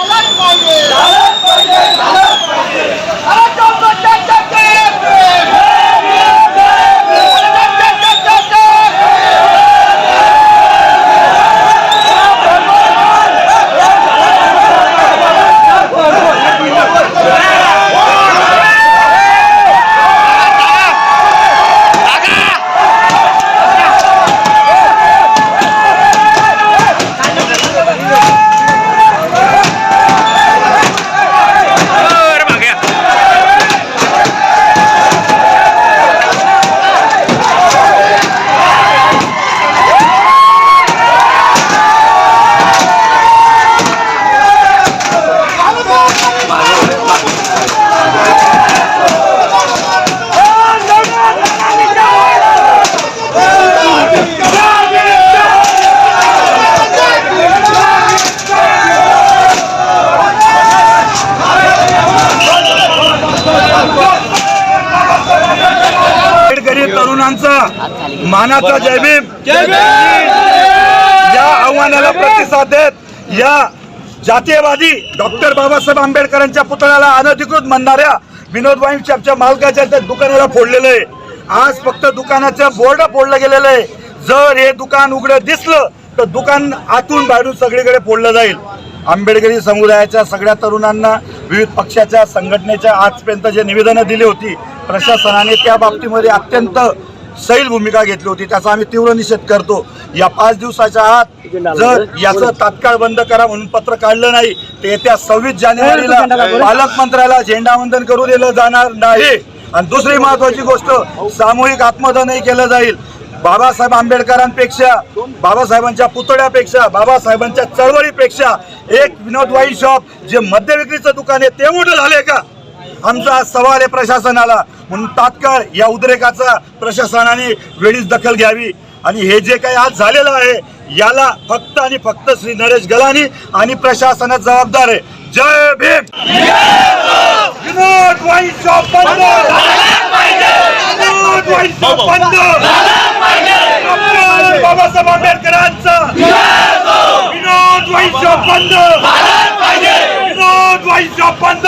झालाच पाहिजे अरे तरुणांचा मानाचा जयभीम या आव्हानाला प्रतिसाद देत या जातीयवादी डॉक्टर बाबासाहेब आंबेडकरांच्या पुतळ्याला अनधिकृत म्हणणाऱ्या विनोद वाईन शॉपच्या मालकाच्या त्या दुकानाला फोडलेलं आहे. आज फक्त दुकानाचं बोर्ड फोडलं गेलेलं आहे. जर हे दुकान उघडं दिसलं तर दुकान आतून बाहेरून सगळीकडे फोडलं जाईल. आंबेडकरी समुदायाच्या सगळ्या तरुणांना विविध पक्षाच्या संघटनेच्या आजपर्यंत जे निवेदनं दिली होती प्रशासनाने त्या बाबतीमध्ये अत्यंत सैल भूमिका घेतली होती त्याचा आम्ही तीव्र निषेध करतो या पाच दिवसाच्या आत जर याचं तात्काळ बंद करा म्हणून पत्र काढलं नाही तर येत्या सव्वीस जानेवारीला पालकमंत्र्याला झेंडावंदन करू दिलं जाणार नाही आणि दुसरी महत्वाची गोष्ट सामूहिक आत्मदानही केलं जाईल बाबासाहेब आंबेडकरांपेक्षा बाबासाहेबांच्या पुतळ्यापेक्षा बाबासाहेबांच्या चळवळीपेक्षा एक विनोद वाईन शॉप जे मद्य विक्रीचं दुकान आहे ते मोठं झाले का? आमचा सवाल आहे प्रशासनाला. म्हणून तात्काळ या उद्रेकाचा प्रशासनाने वेळीच दखल घ्यावी. आणि हे जे काही आज झालेलं आहे याला फक्त आणि फक्त श्री नरेश गलानी आणि प्रशासनात जबाबदार आहे. जय भीम! विनोद वाईन शॉप बंद! विनोद वाईन शॉप बंद! बाबासाहेब आंबेडकरांचा. विनोद वाईन शॉप बंद विनोद शॉप बंद